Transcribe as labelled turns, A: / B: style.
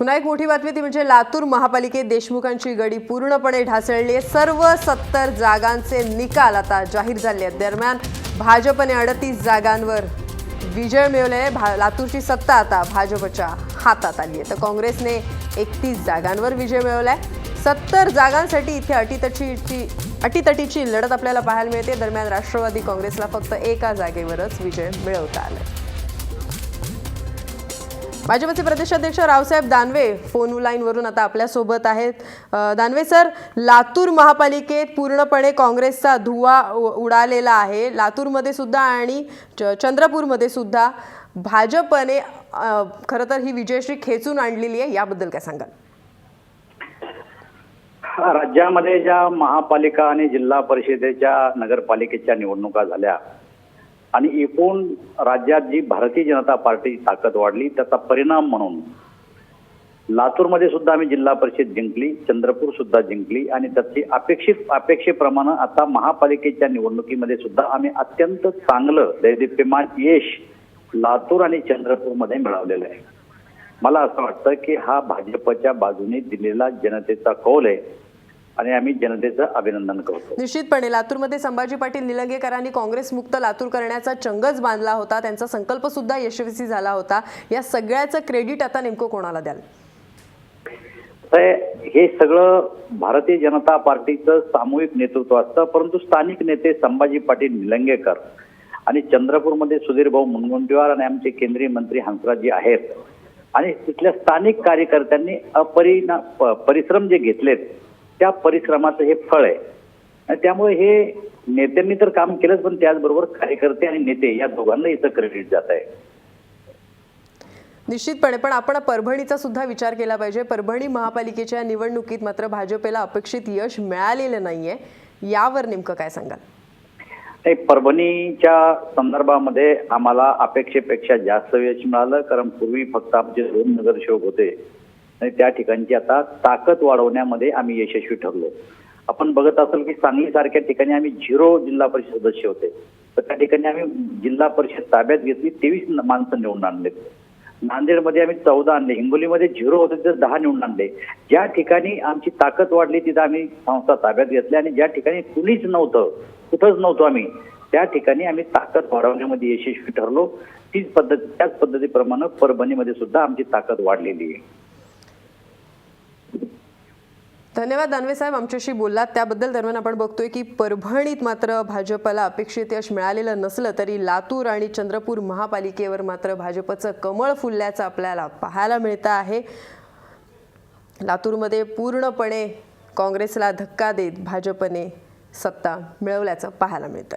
A: पुन्हा एक मोठी बातमी ती म्हणजे लातूर महापालिकेत देशमुखांची गडी पूर्णपणे ढासळली आहे. सर्व सत्तर जागांचे निकाल आता जाहीर झाले आहेत. दरम्यान भाजपने अडतीस जागांवर विजय मिळवले आहे. भा लातूरची सत्ता आता भाजपच्या हातात आली आहे. तर काँग्रेसने एकतीस जागांवर विजय मिळवला आहे. सत्तर जागांसाठी इथे अटीतटीची अटीतटीची लढत आपल्याला पाहायला मिळते. दरम्यान राष्ट्रवादी काँग्रेसला फक्त एका जागेवरच विजय मिळवता आला भाजपचे प्रदेशाध्यक्ष रावसाहेब दानवे फोन लाईनवरून आता आपल्यासोबत आहेत. दानवे सर लातूर महापालिकेत पूर्णपणे काँग्रेसचा धुवा उडालेला आहे. लातूरमध्ये सुद्धा आणि चंद्रपूरमध्ये सुद्धा भाजपने खर खरं तर ही विजयश्री खेचून आणलेली आहे. याबद्दल काय सांगाल?
B: राज्यामध्ये ज्या महापालिका आणि जिल्हा परिषदेच्या नगरपालिकेच्या निवडणुका झाल्या आणि एकूण राज्यात जी भारतीय जनता पार्टीची ताकद वाढली त्याचा परिणाम म्हणून लातूरमध्ये सुद्धा आम्ही जिल्हा परिषद जिंकली चंद्रपूर सुद्धा जिंकली आणि त्याची अपेक्षित अपेक्षेप्रमाणे आता महापालिकेच्या निवडणुकीमध्ये सुद्धा आम्ही अत्यंत चांगलं दैदिप्यमान यश लातूर आणि चंद्रपूरमध्ये मिळवलेलं आहे. मला असं वाटतं की हा भाजपच्या बाजूने दिलेला जनतेचा कौल आहे. आणि आम्ही जनतेचं अभिनंदन करतो.
A: निश्चितपणे लातूरमध्ये संभाजी पाटील निलंगेकरांनी काँग्रेस मुक्त लातूर करण्याचा चंगच बांधला होता. त्यांचा संकल्प सुद्धा यशस्वी झाला होता. या सगळ्याचं क्रेडिट आता नेमकं कोणाला द्याल?
B: हे सगळं भारतीय जनता पार्टीचं सामूहिक नेतृत्व असतं. परंतु स्थानिक नेते संभाजी पाटील निलंगेकर आणि चंद्रपूरमध्ये सुधीर भाऊ मुनगंटीवार आणि आमचे केंद्रीय मंत्री हंसराजी आहेत. आणि तिथल्या स्थानिक कार्यकर्त्यांनी अपरिणा परिश्रम जे घेतलेत त्या परिश्रमाचं हे फळ आहे. आणि त्यामुळे हे नेत्यांनी तर काम केलंच पण त्याचबरोबर कार्यकर्ते आणि नेते या दोघांना इथं क्रेडिट जात आहे.
A: निश्चितपणे पण आपण परभणीचा सुद्धा विचार केला पाहिजे. परभणी महापालिकेच्या निवडणुकीत मात्र भाजपला अपेक्षित यश मिळालेलं नाहीये. यावर नेमकं काय सांगाल?
B: नाही परभणीच्या संदर्भामध्ये आम्हाला अपेक्षेपेक्षा जास्त यश मिळालं. कारण पूर्वी फक्त आमचे दोन नगरसेवक होते. आणि त्या ठिकाणची आता ताकद वाढवण्यामध्ये आम्ही यशस्वी ठरलो. आपण बघत असाल की सांगली सारख्या ठिकाणी आम्ही झिरो जिल्हा परिषद सदस्य होते. तर त्या ठिकाणी आम्ही जिल्हा परिषद ताब्यात घेतली तेवीस माणसं निवडून आणले. नांदेडमध्ये आम्ही चौदा आणले हिंगोलीमध्ये झिरो होते तर दहा निवडून आणले. ज्या ठिकाणी आमची ताकद वाढली तिथं आम्ही संस्था ताब्यात घेतल्या आणि ज्या ठिकाणी कुणीच नव्हतं कुठंच नव्हतो आम्ही त्या ठिकाणी आम्ही ताकद वाढवण्यामध्ये यशस्वी ठरलो. तीच पद्धत त्याच पद्धतीप्रमाणे परभणीमध्ये सुद्धा आमची ताकद वाढलेली आहे.
A: धन्यवाद दानवे साहेब आमच्याशी बोललात. त्याबद्दल दरम्यान आपण बघतोय की परभणीत मात्र भाजपला अपेक्षित यश मिळालेलं नसलं तरी लातूर आणि चंद्रपूर महापालिकेवर मात्र भाजपचं कमळ फुलल्याचं आपल्याला पाहायला मिळतं आहे. लातूरमध्ये पूर्णपणे काँग्रेसला धक्का देत भाजपने सत्ता मिळवल्याचं पाहायला मिळतं